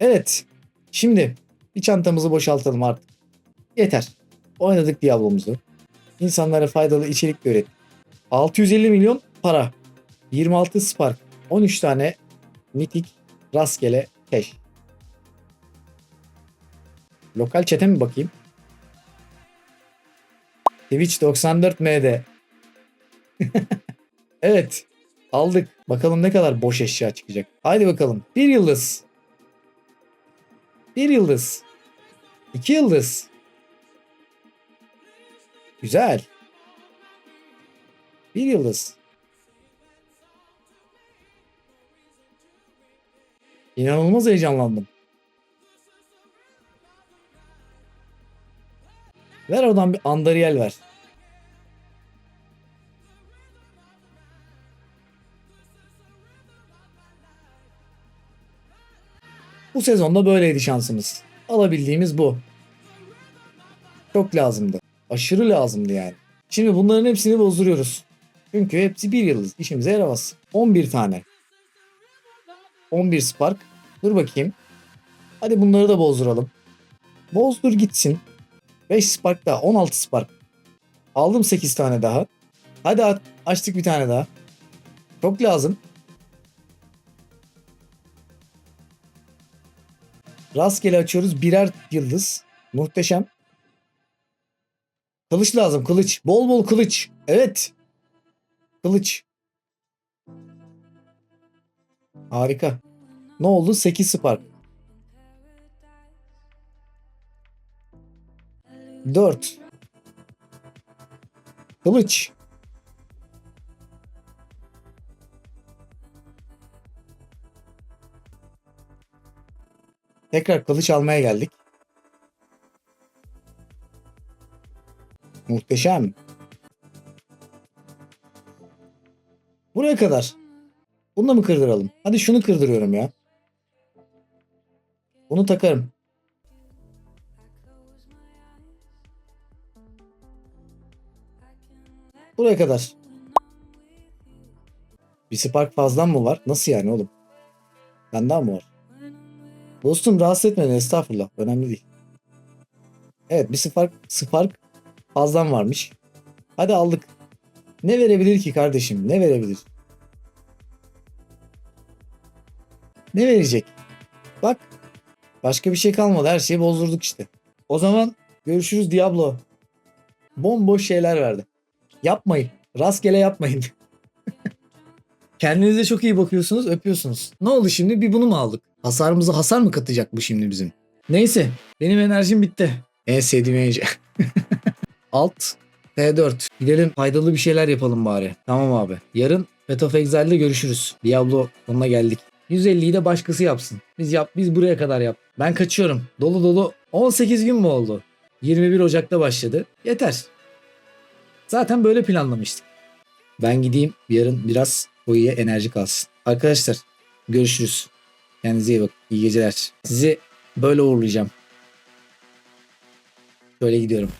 Evet. Şimdi bir çantamızı boşaltalım artık. Yeter. Oynadık Diablo'muzu. İnsanlara faydalı içerik ürettik. 650 milyon para. 26 Spark. 13 tane mitik rastgele cash. Lokal chat'e mi bakayım? Twitch 94 MD. evet. Aldık. Bakalım ne kadar boş eşya çıkacak. Haydi bakalım. Bir yıldız. Bir yıldız. İki yıldız. Güzel. Bir yıldız. İnanılmaz heyecanlandım. Ver oradan bir Andariel ver. Bu sezonda böyleydi şansımız. Alabildiğimiz bu. Çok lazımdı. Aşırı lazımdı yani. Şimdi bunların hepsini bozduruyoruz. Çünkü hepsi bir yıldız. İşimize yaramaz. 11 tane. 11 Spark. Dur bakayım. Hadi bunları da bozduralım. Bozdur gitsin. 5 Spark daha. 16 Spark. Aldım 8 tane daha. Hadi açtık bir tane daha. Çok lazım. Rastgele açıyoruz. Birer yıldız. Muhteşem. Kılıç lazım. Kılıç. Bol bol kılıç. Evet. Kılıç. Harika. Ne oldu? 8 spark. 4. Kılıç. Tekrar kılıç almaya geldik. Muhteşem. Buraya kadar. Bunu da mı kırdıralım? Hadi şunu kırdırıyorum ya. Bunu takarım. Buraya kadar. Bir spark fazlan mı var? Nasıl yani oğlum? Benden mi var? Dostum rahatsız etmedin estağfurullah. Önemli değil. Evet bir spark, spark fazlan varmış. Hadi aldık. Ne verebilir ki kardeşim? Ne verebilir? Ne verecek? Bak. Başka bir şey kalmadı. Her şeyi bozdurduk işte. O zaman görüşürüz Diablo. Bomboş şeyler verdi. Yapmayın. Rastgele yapmayın. Kendinize çok iyi bakıyorsunuz, öpüyorsunuz. Ne oldu şimdi? Bir bunu mu aldık? Hasarımıza hasar mı katacak bu şimdi bizim? Neyse, benim enerjim bitti. En sevdiğim enerji. Alt T4. Gidelim faydalı bir şeyler yapalım bari. Tamam abi. Yarın Path of Exile'de görüşürüz. Diablo sonuna geldik. 150'yi de başkası yapsın. Biz yap, biz buraya kadar yap. Ben kaçıyorum. Dolu dolu 18 gün mü oldu? 21 Ocak'ta başladı. Yeter. Zaten böyle planlamıştık. Ben gideyim yarın biraz koyuya enerji kalsın. Arkadaşlar görüşürüz. Kendinize iyi bakın. İyi geceler. Sizi böyle uğurlayacağım. Böyle gidiyorum.